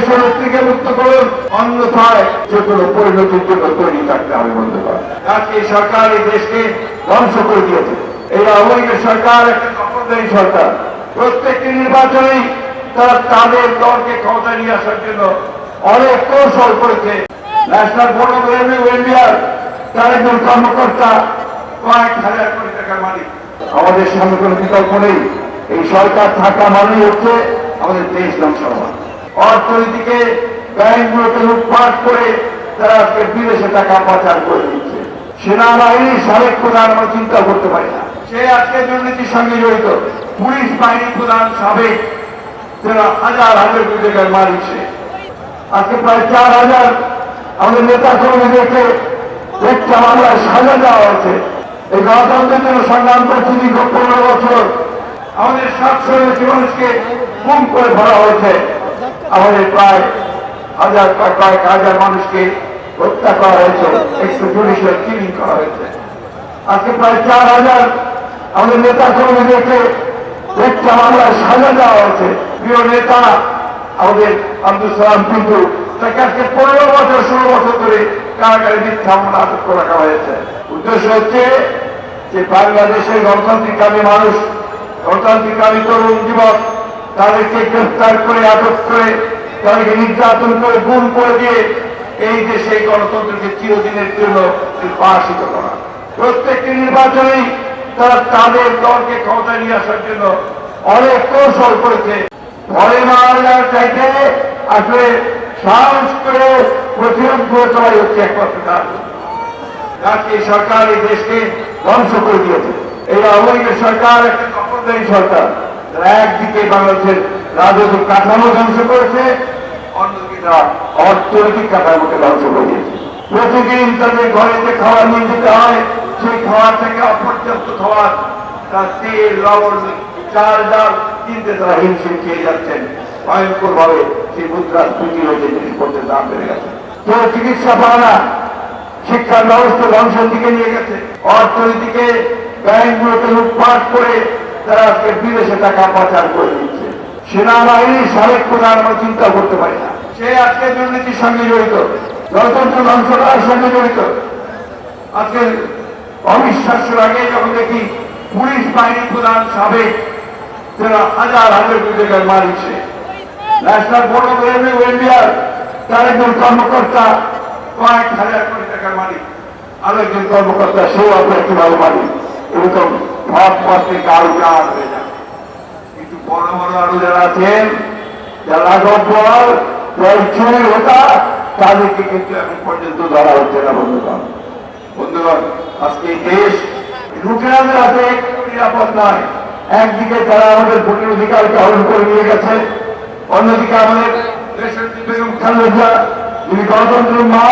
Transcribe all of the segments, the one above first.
দেশনেত্রীকে মুক্ত করুন, অন্যথায় যে কোনো পরিণতির জন্য তৈরি থাকতে হবে বন্ধুগণ আজকে সরকার এই দেশকে ধ্বংস করে দিয়েছে। এই আওয়ামী সরকার একটা সরকার। প্রত্যেকটি তারা তাদের দলকে ক্ষমতা নিয়ে আসার জন্য অনেক কৌশল করেছে। ন্যাশনাল অফ ইন্ডিয়ার তার একজন কর্মকর্তা কয়েক হাজার কোটি টাকার মালিক। আমাদের সামনে কোনো বিকল্প নেই। এই সরকার থাকা মানেই হচ্ছে আমাদের দেশ ধ্বংস হওয়া। অর্থনীতিকে ব্যাংকগুলোকে লুটপাট করে তারা আজকে বিদেশে টাকা পাচার করে দিচ্ছে। সেনাবাহিনীর সাবেক প্রধান, আমরা চিন্তা করতে পারি না। সে আজকে দুর্নীতির সঙ্গে জড়িত। পুলিশ বাহিনীর প্রধান, সাবেক যারা হাজার হাজার কোটি সে। আজকে প্রায় চার হাজার আমাদের নেতা কর্মীদেরকে একটা মামলায় সাজা দেওয়া হয়েছে। এই গণতন্ত্রের জন্য সংগ্রাম করছি দীর্ঘ পনেরো বছর। আমাদের সাতশো মানুষকে গুম করে ধরা হয়েছে। আমাদের প্রায় হাজার, কয়েক হাজার মানুষকে হত্যা করা হয়েছে একটু জুডিশিয়াল কিলিং করা হয়েছে। আজকে প্রায় চার হাজার আমাদের নেতা কর্মীদেরকে একটা মামলায় সাজা দেওয়া হয়েছে। প্রিয় নেতা, আমাদের আব্দুল সালাম কিন্তু তাকে আজকে পনেরো বছর, ষোলো বছর ধরে কারাগারে মিথ্যা মামলা আটক করে রাখা হয়েছে। উদ্দেশ্য হচ্ছে যে বাংলাদেশের গণতান্ত্রিকামী মানুষ গণতান্ত্রিকামী তরুণ যুবক তাদেরকে গ্রেফতার করে, আটক করে, তাদেরকে নির্যাতন করে, গুম করে দিয়ে এই দেশে গণতন্ত্রকে চিরদিনের জন্য নির্বাসিত করা। প্রত্যেকটি নির্বাচনেই তারা তাদের দলকে ক্ষমতা নিয়ে আসার জন্য অনেক কৌশল করেছে। ঘরে মারার চাইতে আসলে সাহস করে প্রতিরোধ করে চলাই হচ্ছে একমাত্র কাজ আজকে সরকার এই দেশকে ধ্বংস করে দিয়েছে। এই আওয়ামী সরকার, একটা সরকার। তারা একদিকে বাংলাদেশের রাজনৈতিক কাঠামো ধ্বংস করেছে, অন্যদিকে তারা অর্থনৈতিক কাঠামোকে ধ্বংস করে দিয়েছে। প্রতিদিন তাদের ঘরে যে খাবার নিয়ে যেতে হয়, সেই খাবার থেকে অপর্যাপ্ত খাবার, তার তেল, লবণ, চাল, ডাল কিনতে তারা হিমশিম খেয়ে যাচ্ছেন। ভয়ঙ্কর ভাবে সেই মুদ্রাস্ফীতি হয়েছে জিনিসপত্রের দাম বেড়ে গেছে। কেউ চিকিৎসা পায় না শিক্ষার ব্যবস্থা ধ্বংসের দিকে নিয়ে গেছে। অর্থনীতিকে ব্যাংকগুলোকে লুটপাট করে তারা আজকে বিদেশে টাকা পাচার করে দিচ্ছে। সেনাবাহিনীর সাবেক প্রধান আমরা চিন্তা করতে পারি না। সে আজকে দুর্নীতির সঙ্গে জড়িত গণতন্ত্র ধ্বংস করার সঙ্গে জড়িত। আজকে অবিশ্বাস্য আগে যখন দেখি পুলিশ বাহিনীর প্রধান সাবেক, যারা হাজার হাজার মালিক সে। ন্যাশনাল বোর্ড অফ রেভিনিউ ইন্ডিয়ার তার একজন কর্মকর্তা, কয়েক হাজার কোটি টাকার মালিক। আরও একজন কর্মকর্তা, সেও আপনার কীভাবে মালিক। এরকম ভাব পথে কারও চার হয়ে যায় কিন্তু বড় বড় আরও যারা আছেন, যারা গব্বর চুরি হতা, তাদেরকে কিন্তু এখন পর্যন্ত ধরা হচ্ছে না, বন্ধুগণ। একদিকে তারা আমাদের ভোটের অধিকারকে হরণ করে নিয়ে গেছে, অন্যদিকে আমাদের দেশের বেগম খালেদা যিনি গণতন্ত্রের মা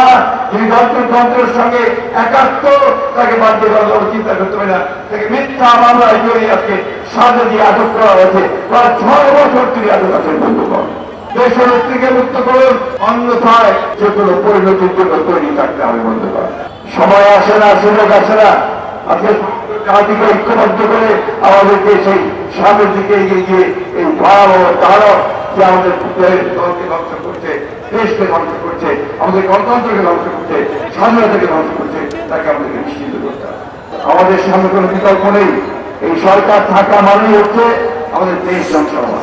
যিনি গণতন্ত্রের সঙ্গে একাত্ম তাকে বাধ্য করার চিন্তা করতে পারে না। তাকে মিথ্যা মামলায় জড়িয়ে আজকে সাজা দিয়ে আটক করা হয়েছে। প্রায় ছয় বছর তিনি আটক আছেন, বন্ধুগণ। দেশনেত্রীকে মুক্ত করুন, অন্যথায় যে কোনো পরিণতির জন্য তৈরি থাকতে হবে, বন্ধুগণ। সময় আসে না, সুযোগ আসে না। আজকে জাতিকে ঐক্যবদ্ধ করে আমাদেরকে সেই সামনের দিকে এগিয়ে গিয়ে এই ভয়াবহ দানব যে আমাদের পুত্রের দলকে ধ্বংস করছে, দেশকে ধ্বংস করছে, আমাদের গণতন্ত্রকে ধ্বংস করছে, স্বাধীনতাকে ধ্বংস করছে, তাকে আমাদেরকে নিশ্চিত করতে হবে। আমাদের সামনে কোনো বিকল্প নেই। এই সরকার থাকা মানেই হচ্ছে আমাদের দেশ ধ্বংস হওয়া।